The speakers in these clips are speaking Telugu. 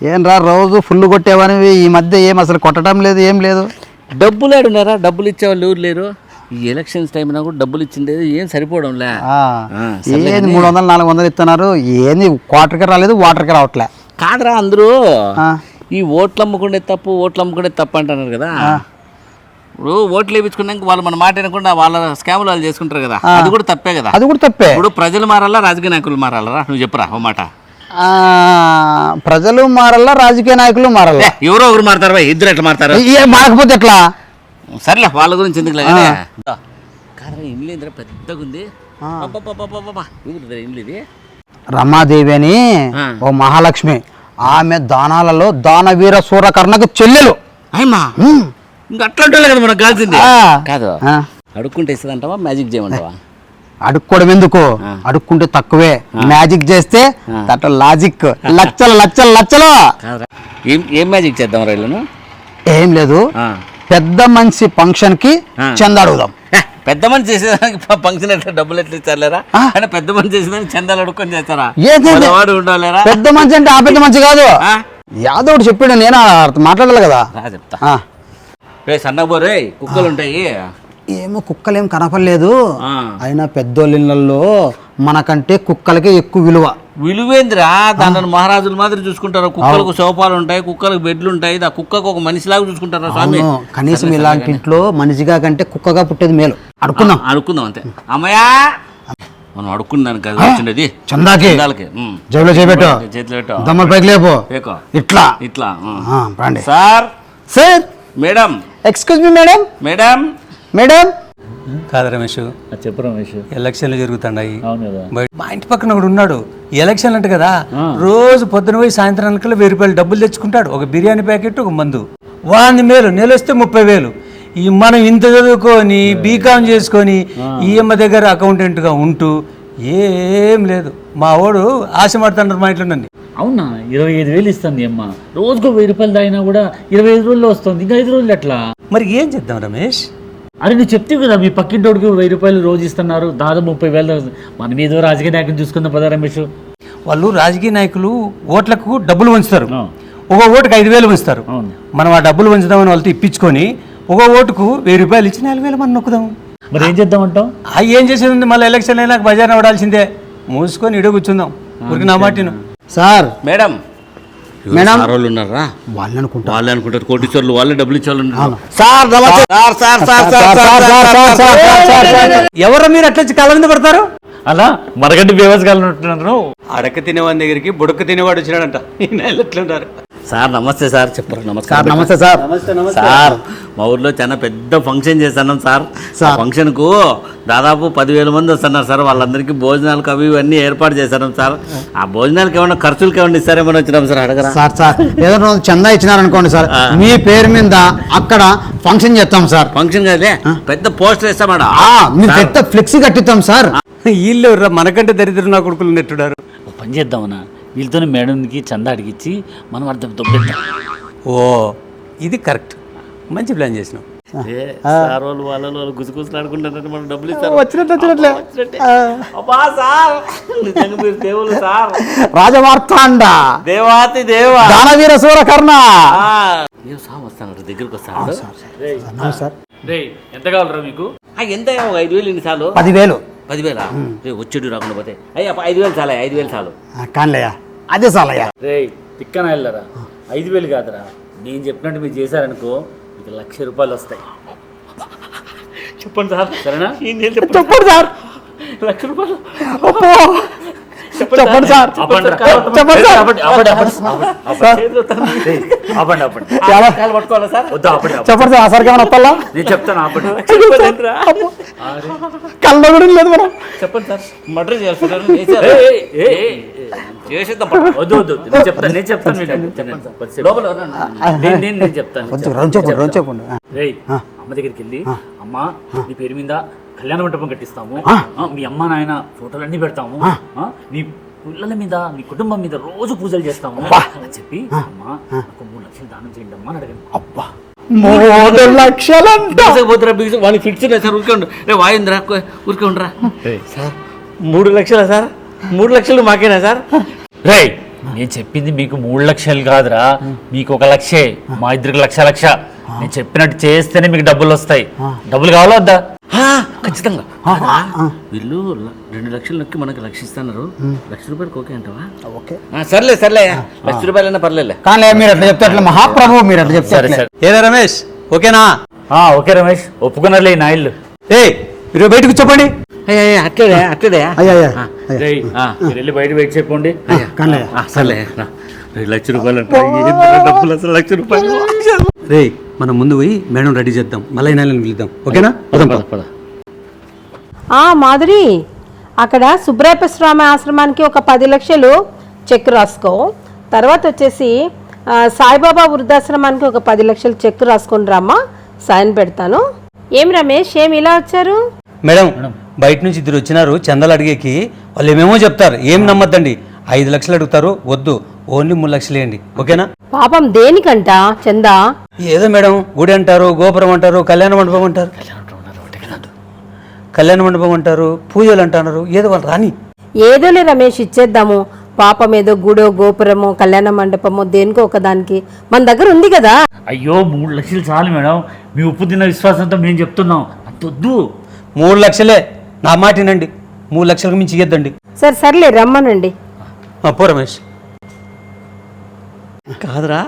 ఏం రా రోజు ఫుల్ కొట్టేవని ఈ మధ్య ఏం అసలు కొట్టడం లేదు ఏం లేదు? డబ్బులు ఆడున్నారా? డబ్బులు ఇచ్చేవాళ్ళు ఎవరు లేరు? ఈ ఎలక్షన్స్ టైం కూడా డబ్బులు ఇచ్చిండేది ఏం సరిపోవడంలే. ఆ, ఏంది మూడు వందలు నాలుగు వందలు ఇస్తున్నారు? ఏంది క్వార్టర్కి రాలేదు వాటర్కి రావట్లే. కాదురా అందరూ. ఈ ఓట్లు అమ్ముకునే తప్పు ఓట్లు అమ్ముకునే తప్పు అంటున్నారు కదా. ఇప్పుడు ఓట్లు వేయించుకున్నాక వాళ్ళు మన మాట వినకుండా వాళ్ళ స్కాములు వాళ్ళు చేసుకుంటారు కదా. అది కూడా తప్పే కదా. అది కూడా తప్పే. ఇప్పుడు ప్రజలు మారాలా రాజకీయ నాయకులు మారాలరా? నువ్వు చెప్పురా ఓ మాట. ప్రజలు మారల్లా రాజకీయ నాయకులు మారల్లా? ఎవరో ఒకరు మారుతారు ఇద్దరు ఎట్లా మారుతారు? మారకపోతే ఎట్లా? సర్లే వాళ్ళ గురించి ఎందుకు కాదరా ఇల్లు ఏందిరా పెద్దగా ఉంది. ఇల్లు ఇది? రమాదేవి అని. ఓ మహాలక్ష్మి ఆమె దానాలలో దానవీర సూరకర్ణకు చెల్లెలు. అయ్యమ్మా ఉమ్. ఇంకా వాళ్ళే కదా మనకు కాల్సింది. కాదు. అడుక్కుంటే ఇస్తుందంటావా? మ్యాజిక్ చేయమంటావా? అడుక్కోవడం ఎందుకు? అడుక్కుంటే తక్కువే. మ్యాజిక్ చేస్తే దట్ లాజిక్ లచ్చలు లచ్చలు లచ్చలు. ఏం ఏం మ్యాజిక్ చేద్దాం రైళ్ళను ఏం లేదు. పెద్ద మనిషి ఫంక్షన్కి. చంద అడుగుదాం. పెద్ద మనిషి చేసేదానికి ఫంక్షన్ ఎట్లా డబ్బులు ఎట్లా ఇచ్చారా. అంటే పెద్ద మనిషి చేసేదానికి చందాలు అడుక్కొని చేస్తారా? వాడు ఉండాలేరా? పెద్ద మనిషి అంటే ఆ పెద్ద మనిషి కాదు? యాదవుడు చెప్పాడు నేను అర్థం మాట్లాడాలి కదా. చెప్తా. రే సన్నబోరే కుక్కలు ఉంటాయి ఏమో కుక్కలేం కనపడలేదు. అయినా పెద్దోళ్ళిళ్ళల్లో మనకంటే కుక్కలకే ఎక్కువ విలువ. విలువేందిరా? దాన్ని మహారాజులు మాదిరి చూసుకుంటారు. కుక్కలకు సోఫాలు ఉంటాయి కుక్కలకు బెడ్లు ఉంటాయి. ఆ కుక్కకు ఒక మనిషిలాగా చూసుకుంటారా స్వామి. కనీసం ఇలాంటి ఇంట్లో మనిషిగా కంటే కుక్కగా పుట్టేది మేలు. అడుకుందాం అనుకుందాం అంతే. అమ్మయ్యా! మనం అడుక్కున్నాను కదా వచ్చిండేది. చందాకి. జేబులో చేపెట్టు చేతిలో పెట్టు. దమ్మల పైకి లేపు. ఇట్లా. ఇట్లా sir! Sir! Madam! Excuse me madam. Madam! Madam? కాదు రమేష్. చెప్పు రమేష్. ఎలక్షన్లు జరుగుతున్నాయి. మా ఇంటి పక్కన ఒకడు ఉన్నాడు. ఎలక్షన్ అంట కదా. రోజు పొద్దున పోయి సాయంత్రానికి వెయ్యి రూపాయలు డబ్బులు తెచ్చుకుంటాడు. ఒక బిర్యానీ ప్యాకెట్ ఒక మందు. వాంది మేలు నెల వస్తే ముప్పై వేలు. ఈ మనం ఇంత చదువుకొని బీకామ్ చేసుకొని ఈఎమ్మ దగ్గర అకౌంటెంట్గా ఉంటూ ఏం లేదు. మా వాడు ఆశ పడుతున్నారు మా ఇంట్లో నన్ను. అవునా? ఇరవై ఐదు వేలు ఇస్తుంది అమ్మ. రోజుకు వెయ్యి రూపాయలు తాగినా కూడా ఇరవై ఐదు రోజుల్లో వస్తుంది. ఇంకా ఐదు రోజులు ఎట్లా? మరి ఏం చేద్దాం రమేష్? అరే నువ్వు చెప్తే కదా మీ పక్కింటోడికి వెయ్యి రూపాయలు రోజు ఇస్తున్నారు దాదాపు ముప్పై వేలు మనం ఏదో రాజకీయ నాయకుని చూసుకుందాం పదా రమేష్. వాళ్ళు రాజకీయ నాయకులు ఓట్లకు డబ్బులు ఉంచుతారు ఆ. ఒక ఓటుకు ఐదు వేలు ఉంచుతారు అవును. మనం ఆ డబ్బులు ఉంచుదామని వాళ్ళతో ఇప్పించుకొని ఒక ఓటుకు వెయ్యి రూపాయలు ఇచ్చి నాలుగు వేలు మనం నొక్కుదాం. మరి ఏం చేద్దామంటావు ఆ ఏం చేసేది ఉంది మళ్ళీ ఎలక్షన్ అయినాక బజార్ అవడాల్సిందే మూసుకొని ఇడే కూర్చుందాం. ఊరికి నా మాటిను. సార్. Madam madam. వాళ్ళు ఉన్నారా వాళ్ళు అనుకుంటా వాళ్ళే అనుకుంటారు కోటీశ్వర్లు వాళ్ళే డబ్బులు ఇచ్చేవాళ్ళు సార్ సార్ సార్ సార్. ఎవరో మీరు అట్లా వచ్చి కళ్ళ మీద పడతారు అలా మరగంటి బేవసగాలంటున్నారు అడక తినేవాడి దగ్గరికి బుడక తినేవాడు వచ్చినాడంట ఈయన ఎట్లుంటారు సార్ నమస్తే సార్ చెప్పరు సార్ నమస్కారం నమస్తే సార్. సార్ మా ఊర్లో చాలా పెద్ద ఫంక్షన్ చేస్తున్నాం సార్. సార్. ఫంక్షన్కు దాదాపు పదివేల మంది వస్తున్నారు సార్. వాళ్ళందరికీ భోజనాలకు అవి ఇవన్నీ ఏర్పాటు చేస్తున్నాం సార్. ఆ భోజనాలకు ఏమైనా ఖర్చులకు ఏమైనా ఇస్తారేమని వచ్చినాం సార్ అడగరా. సార్ సార్ ఏదో రోజు చందా ఇచ్చినారనుకోండి సార్. మీ పేరు మీద అక్కడ ఫంక్షన్ చేస్తాం సార్. ఫంక్షన్ కదే పెద్ద పోస్టర్ వేస్తామాడా పెద్ద ఫ్లెక్సీ కట్టిస్తాం సార్. వీళ్ళు? మనకంటే దరిద్రం నా కొడుకులు నెట్టుడారు పని చేద్దామన్నా వీళ్ళతోనే మేడంకి చందా అడిగిచ్చి మనం అర్థం దొబ్బెట్టాం ఓ ఇది కరెక్ట్. మంచి ప్లాన్ చేసినాం సార్ వాళ్ళు వాళ్ళ మనం డబ్బులు ఇస్తారు. వచ్చినట్టు వచ్చినట్లే. అబ్బా సార్. నిజంగా మీరు దేవుళ్ళు సార్. రాజమార్తాండ దేవాతి దేవా. దానవీర సూరకర్ణ. ఏం సార్ వస్తాను దగ్గరికి వస్తాడు సార్ రే ఎంత కావాలరా మీకు? ఆ, ఎంత ఒక ఐదు వేలు పదివేలు. పదివేలా? రే వచ్చేడు రాకుండా పోతే. అయ్యా ఐదు వేలు చాలే ఐదు వేలు చాలు. ఆ, కానిలేయా అదే చాలయ్యా రే తిక్కన వెళ్ళరా ఐదు వేలు కాదురా. నేను చెప్పినట్టు మీరు చేశారనుకో మీకు లక్ష రూపాయలు వస్తాయి. చెప్పండి సార్. సరేనా? చెప్పండి సార్. లక్ష రూపాయలు. చెప్పండి సార్. చెప్పండి సార్. చాలా- పట్టుకోవాలా సార్? వద్దు. చెప్పండి సార్ అసలు ఏమైనా వస్తాలా నేను చెప్తాను కళ్ళ కూడా లేదు మనం. చెప్పండి సార్. మర్డర్ చేసేద్దాం. వద్దు వద్దు నేను చెప్తాను నేను చెప్తాను మీకు. లోపల? నేను నేను అమ్మ దగ్గరికి వెళ్ళి అమ్మ నీ పేరు మీద కళ్యాణ మంటపం కట్టిస్తాము. మీ అమ్మ నాయన ఫోటోలు అన్ని పెడతాము నీ పిల్లల మీద నీ కుటుంబం మీద రోజు పూజలు చేస్తాము. అని చెప్పి అమ్మ నాకు మూడు లక్షలు దానం చేయండి అమ్మా అని అడగండి మూడు లక్షలంట. బిగిసకపోతురా బిగిస వాడిని ఫిట్స్ సార్ ఊరికే ఉండు. రే వాయింద్రా ఊరికే ఉండరా. సార్ మూడు లక్షలా సార్? మూడు లక్షలు మాకేనా సార్? రేయ్. నేను చెప్పింది మీకు మూడు లక్షలు కాదురా. మీకు ఒక లక్షే. మా ఇద్దరికి లక్ష లక్ష. నేను చెప్పినట్టు చేస్తేనే మీకు డబ్బులు వస్తాయి. డబ్బులు కావాలా వద్దా? ఖచ్చితంగా. వీళ్ళు రెండు లక్షలు నొక్కి మనకు లక్ష ఇస్తున్నారు లక్ష రూపాయలకి ఓకే అంటావా? ఓకే. ఆ, సర్లే సర్లే. లక్ష రూపాయలైనా పర్లేలే కానీ మీరు అట్లా చెప్తే అట్లా మహాప్రభు మీరు అట్లా చెప్తే సరే అట్లే. సరే. ఏదా రమేష్? ఓకేనా? ఆ, ఓకే రమేష్. ఒప్పుకున్నారులే ఈ నాయిళ్ళు. ఏ మీరు బయటకు చెప్పండి రేయ్, మీరు వెళ్ళి బయట వెయిట్ చెప్పండి సర్లే. లక్ష రూపాయలు డబ్బులు అసలు? లక్ష రూపాయలు. రే మనం ముందు పోయి మేడం రెడీ చేద్దాం. మళ్ళీ పిలుద్దాం. ఓకేనా? పదం పద. మాధురి అక్కడ సుబ్రాయప స్వామి ఆశ్రమానికి ఒక పది లక్షలు చెక్ రాసుకో. తర్వాత వచ్చేసి సాయిబాబా వృద్ధాశ్రమానికి ఒక పది లక్షలు చెక్ రాసుకొని రామ్మా సైన్ పెడతాను. ఏం రమేష్ ఏం ఇలా వచ్చారు? మేడం బయట నుంచి ఇద్దరు వచ్చినారు చందాలు అడిగేకి వాళ్ళు ఏమేమో చెప్తారు ఏం నమ్మద్దండి. ఐదు లక్షలు అడుగుతారు వద్దు ఓన్లీ మూడు లక్షలు వేయండి ఓకేనా? పాపం దేనికంట చందా? ఏదో మేడం గుడి అంటారు గోపురం అంటారు కళ్యాణ మండపం అంటారు. కళ్యాణ మండపం అంటారు పూజలు అంటున్నారు ఏదో వాళ్ళు రాని. ఏదోలే రమేష్ ఇచ్చేద్దాము. పాపం ఏదో గుడో గోపురమో కళ్యాణ మండపమో దేనికో ఒకదానికి మన దగ్గర ఉంది కదా. అయ్యో మూడు లక్షలు చాలు మేడం. మీ ఉప్పు తిన్న విశ్వాసంతో మేము చెప్తున్నాం. అంత వద్దు మూడు లక్షలే. నా మాట వినండి. మూడు లక్షలకు మించి ఇయ్యద్దండి. సరే సర్లే రమ్మనండి. ఆ, పో రమేష్. కాదురా.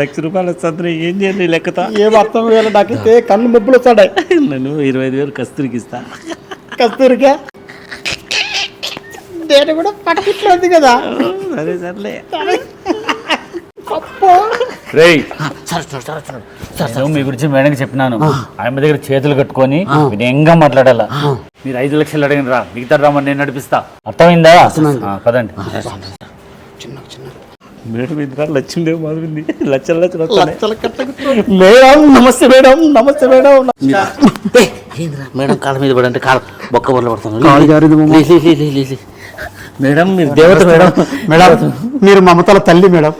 లక్ష రూపాయలు వస్తుంది ఏం చేయాలి ఈ లెక్కతో? ఏం అర్థం వేయాలి నాకైతే కళ్ళు ముప్పులు వస్తాడాయి నేను ఇరవై ఐదు వేలు కస్తూరికి ఇస్తా. కస్తూరిగా నేను కూడా పక్కట్లో ఉంది కదా. సరే సర్లే. రేయ్. నేను మీ గురించి మేడంకి చెప్పినాను. ఆమె దగ్గర చేతులు కట్టుకొని వినయంగా మాట్లాడాలా? మీరు ఐదు లక్షలు అడిగిన రా మిగతా రామని నేను నడిపిస్తా. అర్థమైందా? ఆ, పదండి. మేడం ఇంద్రా లక్ష్మీదేవి లక్షల లక్షలు లక్షల కట్టకు మేడం నమస్తే మేడం నమస్తే మేడం. మేడం కాళ్ళ మీద పడంటే కాళ్ళ బొక్క బొల్ల పడతాను. కాలు జారింది మామ. లే, లే, లే, లే, లే, లే. మేడం మీరు దేవత మేడం. మేడం మీరు మమతల తల్లి మేడం.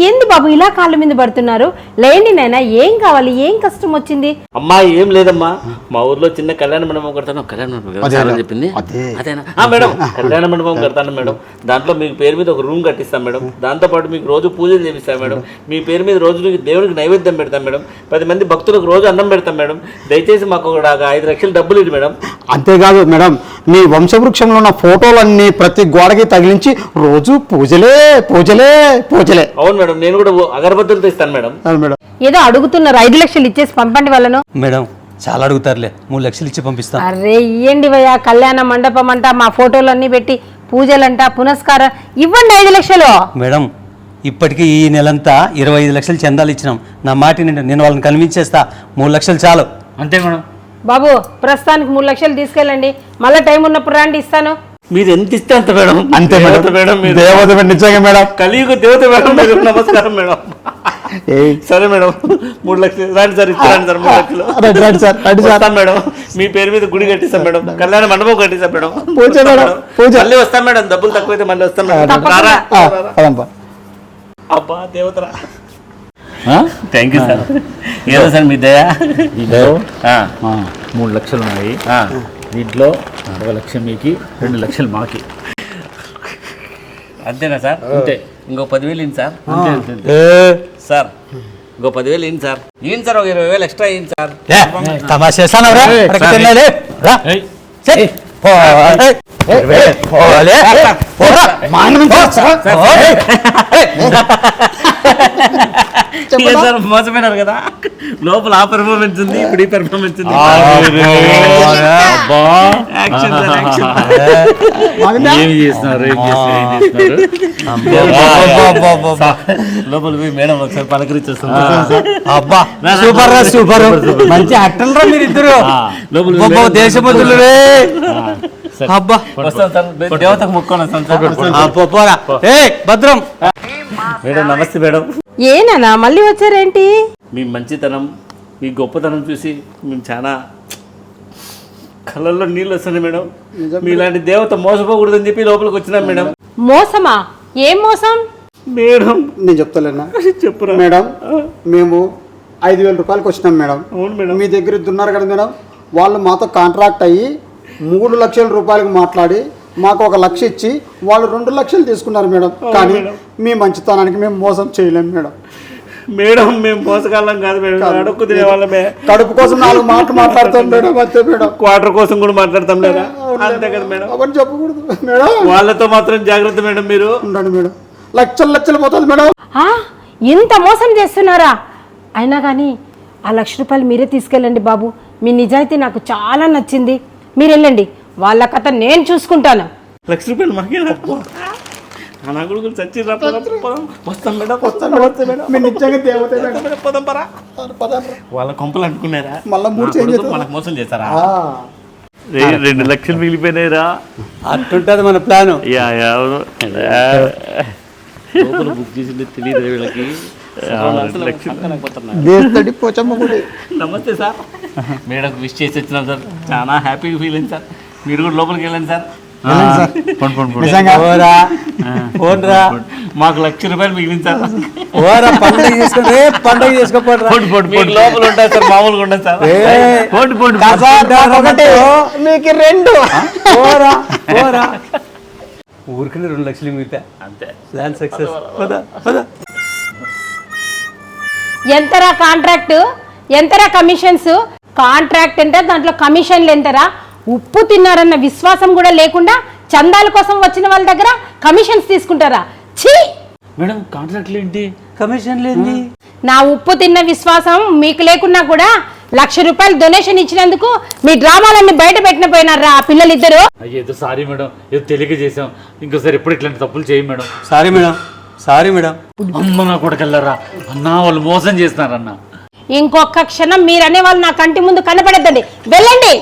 ఏంది బాబు ఇలా కాళ్ళ మీద పడుతున్నారు? లేండి నాయనా ఏం కావాలి? ఏం కష్టం వచ్చింది? అమ్మా ఏం లేదమ్మా. మా ఊర్లో చిన్న కళ్యాణ మండపం కడతాను. కళ్యాణ మండపం కదా? సార్ అని చెప్పింది. అదే. అదేనా? ఆ, మేడం. కళ్యాణ మండపం కడతాను మేడం. దాంట్లో మీకు పేరు మీద ఒక రూమ్ కట్టిస్తాం మేడం. దాంతో పాటు మీకు రోజు పూజలు చేపిస్తాం మేడం. మీ పేరు మీద రోజు దేవుడికి నైవేద్యం పెడతాం మేడం. పది మంది భక్తులకు రోజు అన్నం పెడతాం మేడం. దయచేసి మాకు ఒక ఐదు లక్షలు డబ్బులు ఇవ్వండి మేడం. అంతేకాదు మేడం. మీ వంశవృక్షంలో ఉన్న ఫోటోలన్నీ ప్రతి గోడకి తగిలించి రోజు పూజలే పూజలే పూజలే. అవును మేడం నేను కూడా ఓ అగరబత్తులతో ఇస్తాను మేడం. అవును మేడం. ఏదో అడుగుతున్నారు ఐదు లక్షలు ఇచ్చేసి పంపండి వాళ్ళను. మేడం చాలా అడుగుతారులే. మూడు లక్షలు ఇచ్చి పంపిస్తాం. అరే ఇయ్యండి భయ్యా కళ్యాణ మండపం అంట మా ఫోటోలు అన్ని పెట్టి పూజలంట పునస్కారం ఇవ్వండి ఐదు లక్షలు. మేడం ఇప్పటికీ ఈ నెలంతా ఇరవై ఐదు లక్షలు చందాలు ఇచ్చినాం. నా మాట నేను వాళ్ళని కనిపించేస్తా మూడు లక్షలు చాలు. అంతే మేడం. బాబు ప్రస్తుతానికి మూడు లక్షలు తీసుకెళ్ళండి. మళ్ళీ టైం ఉన్నప్పుడు రండి ఇస్తాను. మీరు ఎంత ఇస్తే అంత మేడం? అంతే దేవత మేడం మేడం మీరు. దేవత మేడం నిజంగా మేడం. కలియుగ దేవత మేడం మీరు. నమస్కారం మేడం. సరే మేడం. మూడు లక్షలు. రండి సార్ ఇచ్చారండి సార్ మూడు లక్షలు. రండి, సార్, రండి సార్. వస్తాం మేడం. మీ పేరు మీద గుడి కట్టిస్తాం మేడం. కళ్యాణ మండపం కట్టిస్తాం మేడం. పూజ మేడం, పూజ. మళ్ళీ వస్తాం మేడం. డబ్బులు తక్కువైతే మళ్ళీ వస్తాం మేడం. అబ్బా దేవతరా? థ్యాంక్ యూ సార్ ఏదో సార్ మీ దయ? ఆ, మూడు లక్షలు ఉన్నాయి. దీంట్లో ఒక లక్ష మీకి రెండు లక్షలు మాకి. అంతేనా సార్? అంతే. ఇంకో పదివేలు ఏంటి సార్. సార్ ఇంకో పదివేలు ఏంటి సార్. ఏంటి సార్ ఒక ఇరవై వేలు ఎక్స్ట్రా ఏంటి సార్. ఏ, తమాషా సరే. పోలే. పోరా. ఏం సార్ మోసపోయినారు కదా. లోపల ఆ పెర్ఫార్మెన్స్ ఉంది ఇప్పుడు ఈ పెర్ఫార్మెన్స్ ఉంది. ఏం చేస్తున్నారు? ఏం చేస్తున్నారు? ఏం చేస్తున్నారు? లోపల పోయి మేడం ఒకసారి పలకరించి అబ్బా సూపర్ రా సూపర్. మంచి యాక్టర్ రా మీరు ఇద్దరు లోపల దేశముద్రులు రే అబ్బా వస్తాం సార్ దేవతకు మొక్కొని వస్తాం సార్ అబ్బా, పోరా. ఏ భద్రం. మేడం నమస్తే మేడం. ఏనా మళ్ళీ వచ్చారేంటి? మీ మంచితనం మీ గొప్పతనం చూసి మేము చాలా కళ్ళల్లో నీళ్ళు వస్తున్నాయి మేడం. మీలాంటి దేవత మోసపోకూడదని చెప్పి లోపలికి వచ్చినాం మేడం. మోసమా? ఏం మోసం? మేడం. నేను చెప్తలేనా? చెప్పురా. మేడం మేము ఐదు వేల రూపాయలకి వచ్చినాం మేడం. అవును మేడం. మీ దగ్గర ఇద్దరు ఉన్నారు కదా మేడం. వాళ్ళు మాతో కాంట్రాక్ట్ అయ్యి మూడు లక్షల రూపాయలకు మాట్లాడి మాకు ఒక లక్ష ఇచ్చి వాళ్ళు రెండు లక్షలు తీసుకున్నారు మేడం. కానీ మీ మంచితనానికి మేము మోసం చేయలేం మేడం. మేడం మేము మోసగాళ్ళం కాదు మేడం. అడుక్కు తినే వాళ్ళమే కడుపు కోసం నాలుగు మాటలు మాట్లాడతాం మేడం అంతే మేడం. క్వార్టర్ కోసం కూడా మాట్లాడతాం లేదా? అంతే కదా మేడం. అవన్నీ చెప్పకూడదు మేడం. వాళ్ళతో మాత్రం జాగ్రత్త మేడం మీరు. ఉండండి మేడం. లక్షలు లక్షలు పోతుంది మేడం. ఆ, ఇంత మోసం చేస్తున్నారా? అయినా కానీ ఆ లక్ష రూపాయలు మీరే తీసుకెళ్ళండి బాబు. మీ నిజాయితీ నాకు చాలా నచ్చింది. మీరు వెళ్ళండి వాళ్ళ కథ నేను చూసుకుంటాను. లక్ష రూపాయలు మాకే నా కొడుకులు చచ్చి రా పదం, పదం. వస్తాం మేడం వస్తాం వస్తే మేడం. మీరు నిజంగా దేవతే మేడం. మేడం, పదం పరా వాళ్ళ కొంపలు మళ్ళా మూడు నా చేంజ్ కొడుకు అవుతుంది. మనకు మోసం చేస్తారా రెండు లక్షలు మిగిలిపోయినాయిరా. అట్టుంటది మన ప్లాను. యా యా బుక్ చేసింది తెలియదు వీళ్ళకి. దేశతడి పోచమ్మ గుడి. నమస్తే సార్. మేడం విష్ చేసి వచ్చినాం సార్. చాలా హ్యాపీగా ఫీల్ అయింది సార్. మీరు కూడా లోపలికి వెళ్ళండి సార్. మాకు లక్ష రూపాయలు మిగిలింది సార్. ఓరా పండుగ చేసుకుని రే పండుగ చేసుకోపోరా పోండి, పోండి, మీకు లోపల ఉంటుంది సార్ మామూలుగా ఉండదు సార్. పోండి పోండి ఒకటి. మీకు రెండు. ఓరా ఓరా ఊరికి రెండు లక్షలు మిగతా అంతే. ప్లాన్ సక్సెస్ పద పద. ఎంతరా కాంట్రాక్ట్? ఎంతరా కమిషన్స్? కాంట్రాక్ట్ అంటే దాంట్లో కమిషన్లు ఎంతరా? ఉప్పు తిన్నారన్న విశ్వాసం కూడా లేకుండా చందాల కోసం వచ్చిన వాళ్ళ దగ్గర కమిషన్స్ తీసుకుంటారా? ఛీ! మేడం కాంట్రాక్ట్లు ఏంటి? కమిషన్ లేని నా ఉప్పు తిన్న విశ్వాసం మీకు లేకున్నా కూడా లక్ష రూపాయలు డొనేషన్ ఇచ్చినందుకు మీ డ్రామాలన్నీ బయట పెట్టిన పోయినారా ఆ పిల్లలిద్దరు? అయ్యేదో సారీ మేడం. ఏదో తెలియక చేసాం ఇంకోసారి ఎప్పుడు ఇట్లాంటి తప్పులు చేయం madam. Sorry madam. Sorry madam అమ్మ నా కొడుకెళ్ళరా? అన్నా వాళ్ళు మోసం చేస్తున్నారన్న. ఇంకొక క్షణం మీరు అనేవాళ్ళు నా కంటి ముందు కనపడద్దండి. వెళ్ళండి.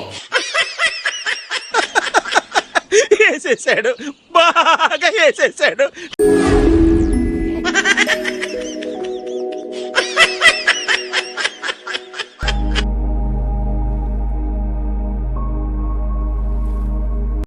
వేసేసాడు. బాగా వేసేసాడు.